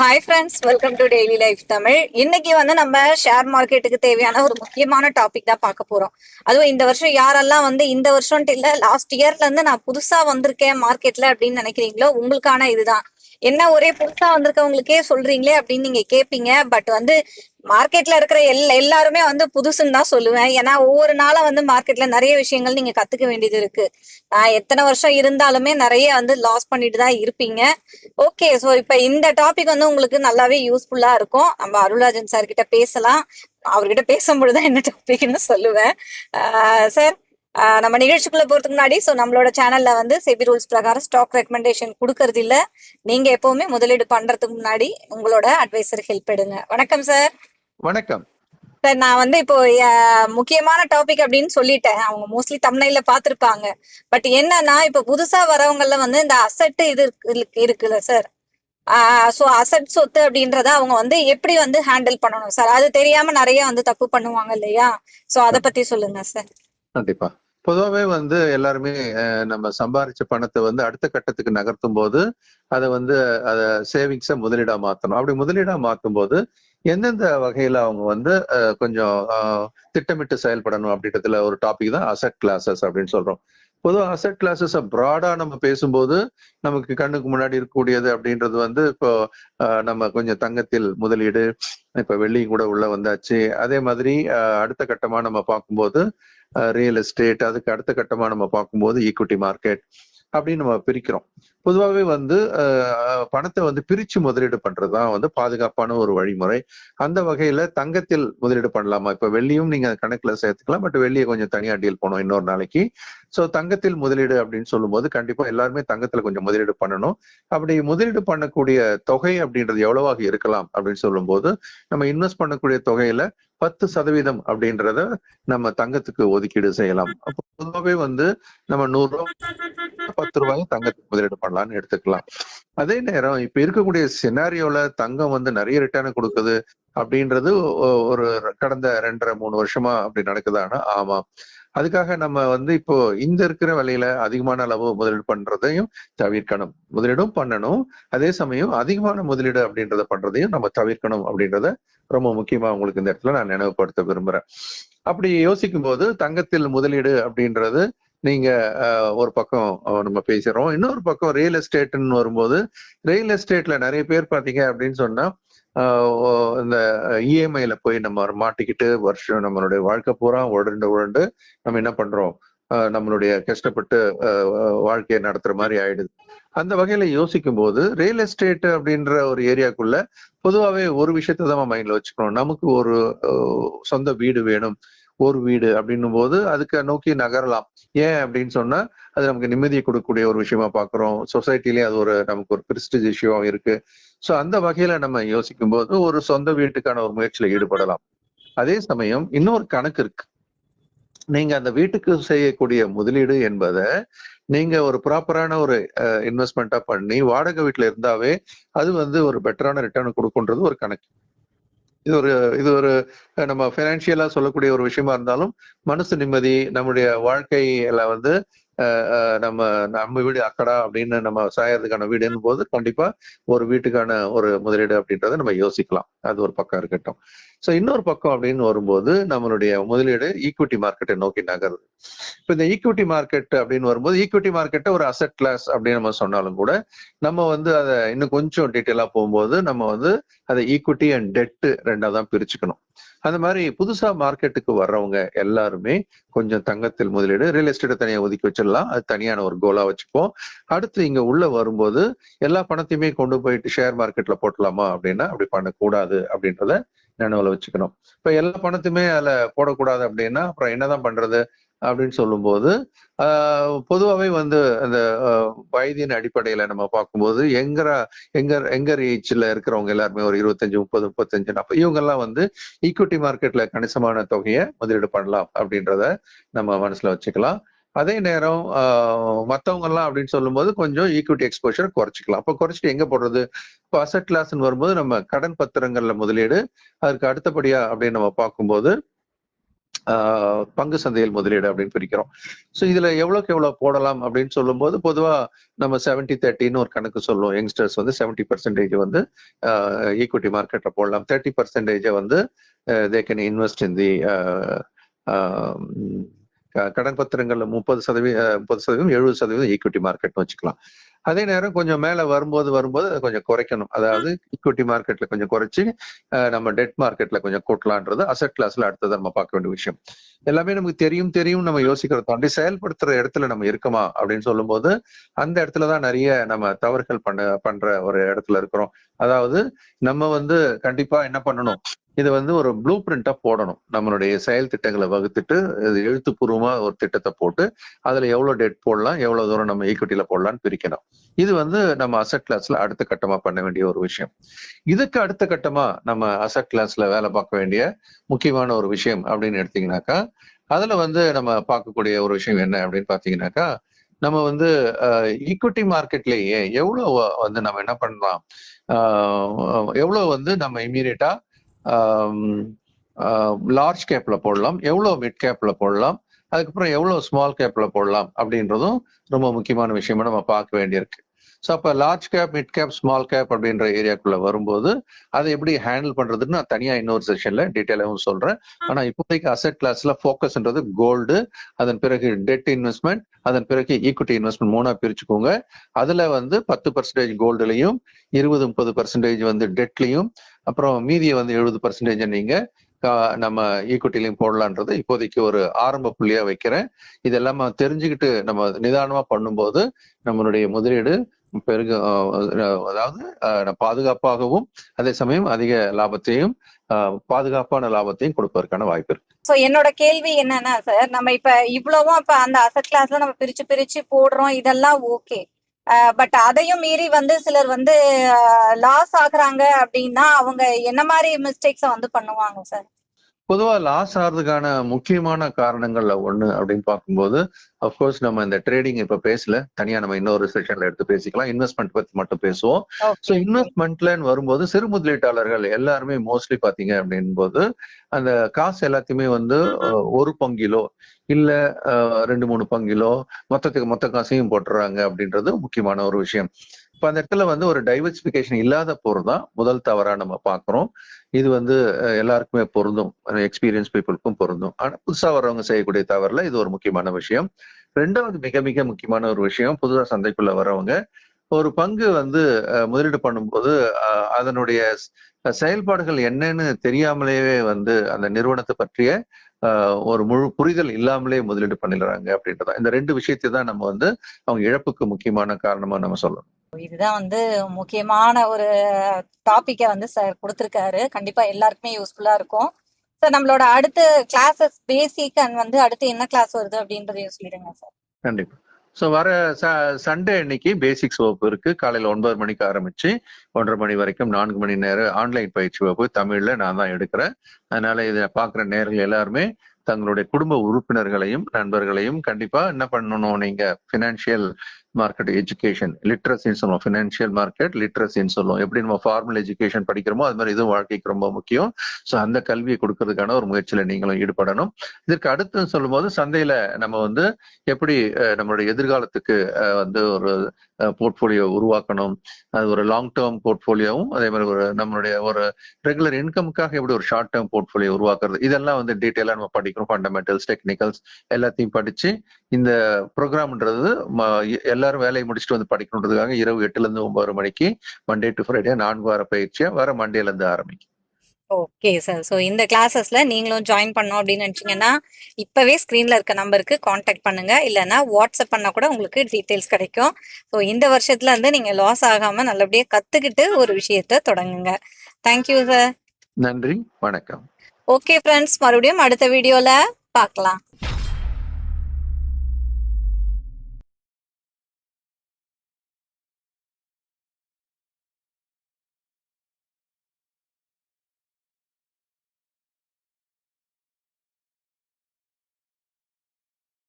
Hi friends welcome to daily life Tamil இன்னைக்கு வந்து நம்ம ஷேர் மார்க்கெட்டுக்கு தேவையான ஒரு முக்கியமான டாபிக் தான் பார்க்க போறோம். அதுவும் இந்த வருஷம் யாரெல்லாம் வந்து இந்த வருஷம் இல்ல லாஸ்ட் இயர்ல இருந்து நான் புதுசா வந்திருக்கேன் மார்க்கெட்ல அப்படின்னு நினைக்கிறீங்களோ உங்களுக்கான இதுதான். என்ன ஒரே புதுசா வந்திருக்கவங்களுக்கே சொல்றீங்களே அப்படின்னு நீங்க கேட்பீங்க பட் வந்து மார்க்கெட்ல இருக்கிற எல்லா எல்லாருமே வந்து புதுசுன்னு தான் சொல்லுவேன். ஏன்னா ஒவ்வொரு நாளும் வந்து மார்க்கெட்ல நிறைய விஷயங்கள் நீங்க கத்துக்க வேண்டியது இருக்கு. நான் எத்தனை வருஷம் இருந்தாலுமே நிறைய வந்து லாஸ் பண்ணிட்டு தான் இருப்பீங்க. ஓகே சோ இப்ப இந்த டாபிக் வந்து உங்களுக்கு நல்லாவே யூஸ்ஃபுல்லா இருக்கும். நம்ம அருள்ராஜன் சார் கிட்ட பேசலாம். அவர்கிட்ட பேசும்பொழுதுதான் என்ன டாபிக்னு சொல்லுவேன். சார் நம்ம நிகழ்ச்சிக்குள்ள போறதுக்கு முன்னாடி ஸோ நம்மளோட சேனல்ல வந்து செபி ரூல்ஸ் பிரகாரம் ஸ்டாக் ரெக்கமெண்டேஷன் கொடுக்கறது இல்ல. நீங்க எப்பவுமே முதலீடு பண்றதுக்கு முன்னாடி உங்களோட அட்வைசர் ஹெல்ப் எடுங்க. வணக்கம் சார் வணக்கம். சார் நான் வந்து இப்போ முக்கியமான டாபிக் அப்படின்னு சொல்லிட்டேன். அவங்க மோஸ்ட்லி தமிழ்ல பார்த்திருப்பாங்க. பட் என்னன்னா இப்போ புதுசா வரவங்கல வந்து இந்த அசட் இது இருக்கு- இருக்குல்ல சார் சோ அசட் சொத்து அப்படின்றத அவங்க வந்து எப்படி வந்து ஹேண்டில் பண்ணணும் சார் அது தெரியாம நிறைய வந்து தப்பு பண்ணுவாங்க இல்லையா? சோ அத பத்தி சொல்லுங்க சார் கண்டிப்பா. பொதுவாவே வந்து எல்லாருமே அஹ், நம்ம சம்பாரிச்ச பணத்தை வந்து அடுத்த கட்டத்துக்கு நகர்த்தும் போது அதை வந்து அதை சேவிங்ஸை முதலீடா மாற்றணும் அப்படி முதலீடா மாத்தும் போது எந்தெந்த வகையில அவங்க வந்து கொஞ்சம் திட்டமிட்டு செயல்படணும் அப்படின்றதுல ஒரு டாபிக் தான் அசட் கிளாஸஸ் அப்படின்னு சொல்றோம். பொதுவாக அசட் கிளாஸஸ் ப்ராடா நம்ம பேசும்போது நமக்கு கண்ணுக்கு முன்னாடி இருக்கக்கூடியது அப்படின்றது வந்து இப்போ நம்ம கொஞ்சம் தங்கத்தில் முதலீடு இப்ப வெள்ளி கூட உள்ள வந்தாச்சு. அதே மாதிரி அடுத்த கட்டமா நம்ம பார்க்கும்போது ரியல் எஸ்டேட் அதுக்கு அடுத்த கட்டமா நம்ம பார்க்கும்போது ஈக்விட்டி மார்க்கெட் அப்படின்னு நம்ம பிரிக்கிறோம். பொதுவாகவே வந்து பணத்தை வந்து பிரிச்சு முதலீடு பண்றதுதான் வந்து பாதுகாப்பான ஒரு வழிமுறை. அந்த வகையில தங்கத்தில் முதலீடு பண்ணலாமா? இப்ப வெள்ளியும் நீங்க கணக்குல சேர்த்துக்கலாம். பட் வெள்ளியை கொஞ்சம் தனியா டீல் பண்ணும் இன்னொரு நாளைக்கு. சோ தங்கத்தில் முதலீடு அப்படின்னு சொல்லும்போது கண்டிப்பா எல்லாருமே தங்கத்துல கொஞ்சம் முதலீடு பண்ணணும். அப்படி முதலீடு பண்ணக்கூடிய தொகை அப்படின்றது எவ்வளவாக இருக்கலாம் அப்படின்னு சொல்லும்போது நம்ம இன்வெஸ்ட் பண்ணக்கூடிய தொகையில பத்து சதவீதம் அப்படின்றத நம்ம தங்கத்துக்கு ஒதுக்கீடு செய்யலாம். அப்போ பொதுவாகவே வந்து நம்ம நூறு ரூபாய் பத்து ரூபாயும் தங்கத்துக்கு முதலீடு பண்ணலாம்னு எடுத்துக்கலாம். அதே நேரம் இப்ப இருக்கக்கூடிய சினாரியோல தங்கம் வந்து நிறைய ரிட்டர்ன் கொடுக்குது அப்படின்றது ஒரு கடந்த ரெண்டரை மூணு வருஷமா அப்படி நடக்குதானா ஆமா. அதுக்காக நம்ம வந்து இப்போ இந்த இருக்கிற விலையில அதிகமான அளவு முதலீடு பண்றதையும் தவிர்க்கணும். முதலீடும் பண்ணணும். அதே சமயம் அதிகமான முதலீடு அப்படின்றத பண்றதையும் நம்ம தவிர்க்கணும் அப்படின்றத ரொம்ப முக்கியமா உங்களுக்கு இந்த இடத்துல நான் நினைவுபடுத்த விரும்புறேன். அப்படி யோசிக்கும் போது தங்கத்தில் முதலீடு அப்படின்றது நீங்க ஒரு பக்கம் நம்ம பேசுறோம் இன்னொரு பக்கம் ரியல் எஸ்டேட்னு வரும்போது ரியல் எஸ்டேட்ல நிறைய பேர் பாத்தீங்க அப்படின்னு சொன்னா ஆஹ் ஓ- இந்த இஎம்ஐல போய் நம்ம மாட்டிக்கிட்டு வருஷம் நம்மளுடைய வாழ்க்கை பூரா உழண்டு உழண்டு நம்ம என்ன பண்றோம்? ஆஹ் நம்மளுடைய கஷ்டப்பட்டு வாழ்க்கையை நடத்துற மாதிரி ஆயிடுது. அந்த வகையில யோசிக்கும் போது ரியல் எஸ்டேட் அப்படின்ற ஒரு ஏரியாக்குள்ள பொதுவாகவே ஒரு விஷயத்தை தான் மைண்ட்ல வச்சுக்கணும். நமக்கு ஒரு சொந்த வீடு வேணும். ஒரு வீடு அப்படின்னும் போது அதுக்கு நோக்கி நகரலாம். ஏன் அப்படின்னு சொன்னா அது நமக்கு நிம்மதியை கொடுக்கக்கூடிய ஒரு விஷயமா பாக்குறோம் சொசைட்டிலேயே அது ஒரு நமக்கு ஒரு பிரிஸ்டிஜ் இஷ்யூவா இருக்கு. சோ அந்த வகையில நம்ம யோசிக்கும் போது ஒரு சொந்த வீட்டுக்கான ஒரு முயற்சியில ஈடுபடலாம். அதே சமயம் இன்னொரு கணக்கு இருக்கு. நீங்க அந்த வீட்டுக்கு செய்யக்கூடிய முதலீடு என்பதை நீங்க ஒரு ப்ராப்பரான ஒரு இன்வெஸ்ட்மெண்ட்டா பண்ணி வாடகை வீட்டுல இருந்தாவே அது வந்து ஒரு பெட்டரான ரிட்டர்ன் கொடுக்குன்றது ஒரு கணக்கு. இது ஒரு இது ஒரு நம்ம ஃபைனான்சியலா சொல்லக்கூடிய ஒரு விஷயமா இருந்தாலும் மனசு நிம்மதி நம்முடைய வாழ்க்கையில வந்து நம்ம நம்ம வீடு அக்கடா அப்படின்னு நம்ம சாயறதுக்கான வீடுன்னு போது கண்டிப்பா ஒரு வீட்டுக்கான ஒரு முதலீடு அப்படின்றத நம்ம யோசிக்கலாம். அது ஒரு பக்கம் இருக்கட்டும். ஸோ இன்னொரு பக்கம் அப்படின்னு வரும்போது நம்மளுடைய முதலீடு ஈக்விட்டி மார்க்கெட்டை நோக்கி நகருது. இப்போ இந்த ஈக்விட்டி மார்க்கெட் அப்படின்னு வரும்போது ஈக்விட்டி மார்க்கெட்டை ஒரு அசெட் கிளாஸ் அப்படின்னு நம்ம சொன்னாலும் கூட நம்ம வந்து அதை இன்னும் கொஞ்சம் டீட்டெயிலா போகும்போது நம்ம வந்து அதை ஈக்விட்டி அண்ட் டெட்டு ரெண்டா தான் பிரிச்சுக்கணும். அந்த மாதிரி புதுசா மார்க்கெட்டுக்கு வர்றவங்க எல்லாருமே கொஞ்சம் தங்கத்தில் முதலீடு ரியல் எஸ்டேட்டை தனியா ஒதுக்கி வச்சிடலாம். அது தனியான ஒரு கோலா வச்சுப்போம் அடுத்து இங்க உள்ள வரும்போது எல்லா பணத்தையுமே கொண்டு போயிட்டு ஷேர் மார்க்கெட்ல போட்டலாமா அப்படின்னா அப்படி பண்ணக்கூடாது அப்படின்றத நினைவுல வச்சுக்கணும். இப்ப எல்லா பணத்தையுமே அதுல போடக்கூடாது அப்படின்னா அப்புறம் என்னதான் பண்றது? அப்படின்னு சொல்லும்போது பொதுவாகவே வந்து அந்த வயதின் அடிப்படையில் நம்ம பார்க்கும்போது எங்கர எங்க எங்கர் ஏஜ்ல இருக்கிறவங்க எல்லாருமே ஒரு இருபத்தஞ்சு முப்பது முப்பத்தஞ்சு நாற்பது இவங்கெல்லாம் வந்து ஈக்விட்டி மார்க்கெட்ல கணிசமான தொகையை முதலீடு பண்ணலாம் அப்படின்றத நம்ம மனசுல வச்சுக்கலாம். அதே நேரம் மற்றவங்கெல்லாம் எல்லாம் அப்படின்னு சொல்லும்போது கொஞ்சம் ஈக்விட்டி எக்ஸ்போஷர் குறைச்சிக்கலாம். அப்போ குறைச்சிட்டு எங்கே போடுறது? இப்போ அசட் கிளாஸ்ன்னு வரும்போது நம்ம கடன் பத்திரங்களில் முதலீடு அதற்கு அடுத்தபடியா அப்படின்னு நம்ம பார்க்கும்போது பங்கு சந்தையில் முதலீடு அப்படின்னு பிரிக்கிறோம். ஸோ இதுல எவ்வளவுக்கு எவ்வளவு போடலாம் அப்படின்னு சொல்லும்போது பொதுவா நம்ம செவன்டி தேர்ட்டின்னு ஒரு கணக்கு சொல்லுவோம். யங்ஸ்டர்ஸ் வந்து செவன்டி பர்சன்டேஜ் வந்து ஈக்விட்டி மார்க்கெட்டில் போடலாம். தேர்ட்டி பர்சன்டேஜை வந்து தே கேன் இன்வெஸ்ட் இன் தி கடன் பத்திரங்கள்ல முப்பது சதவீதம் முப்பது சதவீதம் எழுபது சதவீதம் ஈக்விட்டி மார்க்கெட்னு வச்சுக்கலாம். அதே நேரம் கொஞ்சம் மேல வரும்போது வரும்போது அதை கொஞ்சம் குறைக்கணும். அதாவது ஈக்விட்டி மார்க்கெட்ல கொஞ்சம் குறைச்சு நம்ம டெட் மார்க்கெட்ல கொஞ்சம் கூட்டலான்றது அசட் கிளாஸ்ல அடுத்தது நம்ம பார்க்க வேண்டிய விஷயம். எல்லாமே நமக்கு தெரியும் தெரியும் நம்ம யோசிக்கிறத தாண்டி செயல்படுத்துற இடத்துல நம்ம இருக்கோமா அப்படின்னு சொல்லும்போது அந்த இடத்துலதான் நிறைய நம்ம தவறுகள் பண்ண பண்ற ஒரு இடத்துல இருக்கிறோம். அதாவது நம்ம வந்து கண்டிப்பா என்ன பண்ணணும்? இது வந்து ஒரு ப்ளூ பிரிண்டா போடணும். நம்மளுடைய செயல் திட்டங்களை வகுத்துட்டு இது எழுத்துப்பூர்வமா ஒரு திட்டத்தை போட்டு அதுல எவ்வளவு டெட் போடலாம் எவ்வளவு தூரம் நம்ம ஈக்விட்டியில போடலாம்னு பிரிக்கணும். இது வந்து நம்ம அசட் கிளாஸ்ல அடுத்த கட்டமா பண்ண வேண்டிய ஒரு விஷயம். இதுக்கு அடுத்த கட்டமா நம்ம அசட் கிளாஸ்ல வேலை பார்க்க வேண்டிய முக்கியமான ஒரு விஷயம் அப்படின்னு எடுத்தீங்கன்னாக்கா அதுல வந்து நம்ம பார்க்கக்கூடிய ஒரு விஷயம் என்ன அப்படின்னு பாத்தீங்கன்னாக்கா நம்ம வந்து ஈக்விட்டி மார்க்கெட்லயே எவ்வளவு வந்து நம்ம என்ன பண்ணலாம் எவ்வளவு வந்து நம்ம இம்மீடியட்டா லார்ஜ் கேப்ல போடலாம். எவ்வளவு மிட் கேப்ல போடலாம். அதுக்கப்புறம் எவ்வளவு ஸ்மால் கேப்ல போடலாம் அப்படின்றதும் ரொம்ப முக்கியமான விஷயமா நம்ம பார்க்க வேண்டியிருக்கு. ஸோ அப்போ large cap mid cap small cap அப்படின்ற ஏரியாக்குள்ள வரும்போது அதை எப்படி ஹேண்டில் பண்றதுன்னு நான் தனியா இன்னொரு செஷன்ல டீட்டெயிலாகவும் சொல்றேன். ஆனா இப்போதைக்கு அசெட் கிளாஸ்ல ஃபோக்கஸ்ன்றது கோல்டு அதன் பிறகு டெட் இன்வெஸ்ட்மெண்ட் அதன் பிறகு ஈக்விட்டி இன்வெஸ்ட்மெண்ட் மூணா பிரிச்சுக்கோங்க. அதுல வந்து பத்து பர்சன்டேஜ் கோல்டுலையும் இருபது முப்பது பர்சன்டேஜ் வந்து டெட்லையும் அப்புறம் மீதியை வந்து எழுபது பர்சன்டேஜ் நீங்க நம்ம ஈக்விட்டிலையும் போடலான்றது இப்போதைக்கு ஒரு ஆரம்ப புள்ளியா வைக்கிறேன். இதெல்லாம் தெரிஞ்சுக்கிட்டு நம்ம நிதானமா பண்ணும்போது நம்மளுடைய முதலீடு பெருக அதாவது பாதுகாப்பாகவும் அதே சமயம் அதிக லாபத்தையும் பாதுகாப்பான லாபத்தையும் கொடுப்பதற்கான வாய்ப்பு இருக்கு. சோ என்னோட கேள்வி என்னன்னா சார் நம்ம இப்ப இவ்வளவும் இப்ப அந்த அசட் கிளாஸ்ல நம்ம பிரிச்சு பிரிச்சு போடுறோம் இதெல்லாம் ஓகே. பட் அதையும் மீறி வந்து சிலர் வந்து லாஸ் ஆகுறாங்க அப்படின்னா அவங்க என்ன மாதிரி மிஸ்டேக்ஸ வந்து பண்ணுவாங்க சார்? பொதுவா லாஸ் ஆகிறதுக்கான முக்கியமான காரணங்கள்ல ஒண்ணு அப்படின்னு பார்க்கும்போது அப்கோர்ஸ் நம்ம இந்த ட்ரேடிங் இப்ப பேசல. தனியா நம்ம இன்னொரு செஷன்ல எடுத்து பேசிக்கலாம். இன்வெஸ்ட்மெண்ட் பத்தி மட்டும் பேசுவோம். ஸோ இன்வெஸ்ட்மெண்ட்லன்னு வரும்போது சிறு முதலீட்டாளர்கள் எல்லாருமே மோஸ்ட்லி பாத்தீங்க அப்படின் போது அந்த காசு எல்லாத்தையுமே வந்து ஒரு பங்கிலோ இல்ல ரெண்டு மூணு பங்கிலோ மொத்தத்துக்கு மொத்த காசையும் போட்டுறாங்க அப்படின்றது முக்கியமான ஒரு விஷயம். இப்ப அந்த இடத்துல வந்து ஒரு டைவர்சிபிகேஷன் இல்லாத பொருள் தான் முதல் தவறா நம்ம பாக்குறோம். இது வந்து எல்லாருக்குமே பொருந்தும். எக்ஸ்பீரியன்ஸ் பீப்புளுக்கும் பொருந்தும். ஆனா புதுசா வர்றவங்க செய்யக்கூடிய தவறுல இது ஒரு முக்கியமான விஷயம். ரெண்டாவது மிக மிக முக்கியமான ஒரு விஷயம் புதுசாக சந்தைக்குள்ள வர்றவங்க ஒரு பங்கு வந்து முதலீடு பண்ணும்போது அஹ், அதனுடைய செயல்பாடுகள் என்னன்னு தெரியாமலேயே வந்து அந்த நிறுவனத்தை பற்றிய ஒரு முழு புரிதல் இல்லாமலே முதலீடு பண்ணிடுறாங்க அப்படின்றதான் இந்த ரெண்டு விஷயத்தை தான் நம்ம வந்து அவங்க இழப்புக்கு முக்கியமான காரணமா நம்ம சொல்லணும். இதுதான் வந்து முக்கியமான ஒரு டாபிக்கை வந்து சார் கொடுத்துருக்காரு. கண்டிப்பா எல்லாருக்குமே யூஸ்ஃபுல்லா இருக்கும். சார் நம்மளோட அடுத்த கிளாஸஸ் பேசிக் அண்ட் வந்து அடுத்து என்ன கிளாஸ் வருது அப்படின்றதையும் சொல்லிடுங்க சார் கண்டிப்பா. ஸோ வர சண்டே அன்னைக்கு பேசிக்ஸ் வகுப்பு இருக்கு. காலையில் ஒன்பது மணிக்கு ஆரம்பிச்சு ஒன்றரை மணி வரைக்கும் நான்கு மணி நேரம் ஆன்லைன் பயிற்சி வகுப்பு. தமிழ்ல நான் தான் எடுக்கிறேன். அதனால இதை பார்க்குற நேர்கள் எல்லாருமே தங்களுடைய குடும்ப உறுப்பினர்களையும் நண்பர்களையும் கண்டிப்பா என்ன பண்ணணும் நீங்க? ஃபினான்ஷியல் மார்க்கெட் எஜுகேஷன் லிட்ரஸின்னு சொல்லுவோம். ஃபினான்ஷியல் மார்க்கெட் லிட்ரஸின்னு சொல்லுவோம். எப்படி நம்ம ஃபார்மல் எஜுகேஷன் படிக்கிறோமோ அது மாதிரி இதுவும் வாழ்க்கைக்கு ரொம்ப முக்கியம். ஸோ அந்த கல்வியை கொடுக்கறதுக்கான ஒரு முயற்சியில நீங்களும் ஈடுபடணும். இதற்கு அடுத்து சொல்லும்போது சந்தையில நம்ம வந்து எப்படி நம்மளுடைய எதிர்காலத்துக்கு வந்து ஒரு போர்ட்ஃபோலியோ உருவாக்கணும். அது ஒரு லாங் டேர்ம் போர்ட்ஃபோலியோவும் அதே மாதிரி ஒரு நம்மளுடைய ஒரு ரெகுலர் இன்கமுக்காக எப்படி ஒரு ஷார்ட் டேர்ம் போர்ட்ஃபோலியோ உருவாக்குறது? இதெல்லாம் வந்து டீட்டெயிலாக நம்ம படிக்கிறோம். ஃபண்டமெண்டல்ஸ் டெக்னிக்கல்ஸ் எல்லாத்தையும் படிச்சு இந்த ப்ரோக்ராம்ன்றது எல்லாரும் வேலையை முடிச்சுட்டு வந்து படிக்கணுன்றதுக்காக இரவு எட்டுல இருந்து ஒன்பது மணிக்கு மண்டே டு ஃப்ரைடே நான்கு வார பயிற்சியா வர மண்டேல இருந்து ஆரம்பிக்கும். ஓகே சார் ஸோ இந்த கிளாஸஸ்ல நீங்களும் ஜாயின் பண்ணோம் அப்படின்னு நினைச்சீங்கன்னா இப்பவே ஸ்க்ரீன்ல இருக்க நம்பருக்கு காண்டாக்ட் பண்ணுங்க. இல்லைன்னா வாட்ஸ்அப் பண்ணா கூட உங்களுக்கு டீட்டெயில்ஸ் கிடைக்கும். ஸோ இந்த வருஷத்துல இருந்து நீங்க லாஸ் ஆகாம நல்லபடியா கத்துக்கிட்டு ஒரு விஷயத்த தொடங்குங்க. தேங்க்யூ சார் நன்றி. வணக்கம். ஓகே ஃப்ரெண்ட்ஸ் மறுபடியும் அடுத்த வீடியோல பார்க்கலாம்.